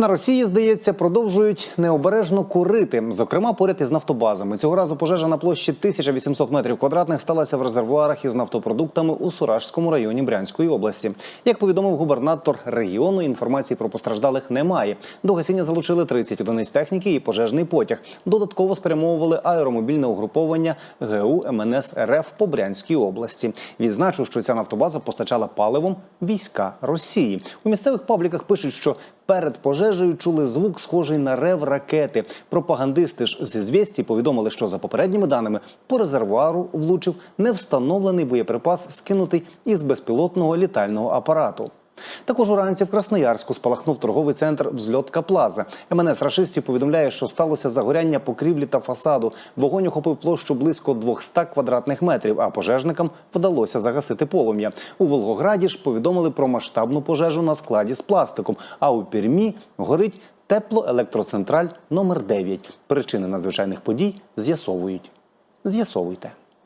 На Росії, здається, продовжують необережно курити. Зокрема, поряд із нафтобазами. Цього разу пожежа на площі 1800 метрів квадратних сталася в резервуарах із нафтопродуктами у Суражському районі Брянської області. Як повідомив губернатор регіону, інформації про постраждалих немає. До гасіння залучили 30 одиниць техніки і пожежний потяг. Додатково спрямовували аеромобільне угруповання ГУ МНС РФ по Брянській області. Відзначу, що ця нафтобаза постачала паливом війська Росії. У місцевих пабліках пишуть, що перед пожежею чули звук, схожий на рев ракети. Пропагандисти ж з звісті повідомили, що за попередніми даними по резервуару влучив невстановлений боєприпас, скинутий із безпілотного літального апарату. Також уранці в Красноярську спалахнув торговий центр Взльотка Плаза. МНС рашистів повідомляє, що сталося загоряння покрівлі та фасаду. Вогонь охопив площу близько 200 квадратних метрів, а пожежникам вдалося загасити полум'я. У Волгограді ж повідомили про масштабну пожежу на складі з пластиком. А у Пірмі горить теплоелектроцентраль номер 9 Причини надзвичайних подій з'ясовують. З'ясовуйте.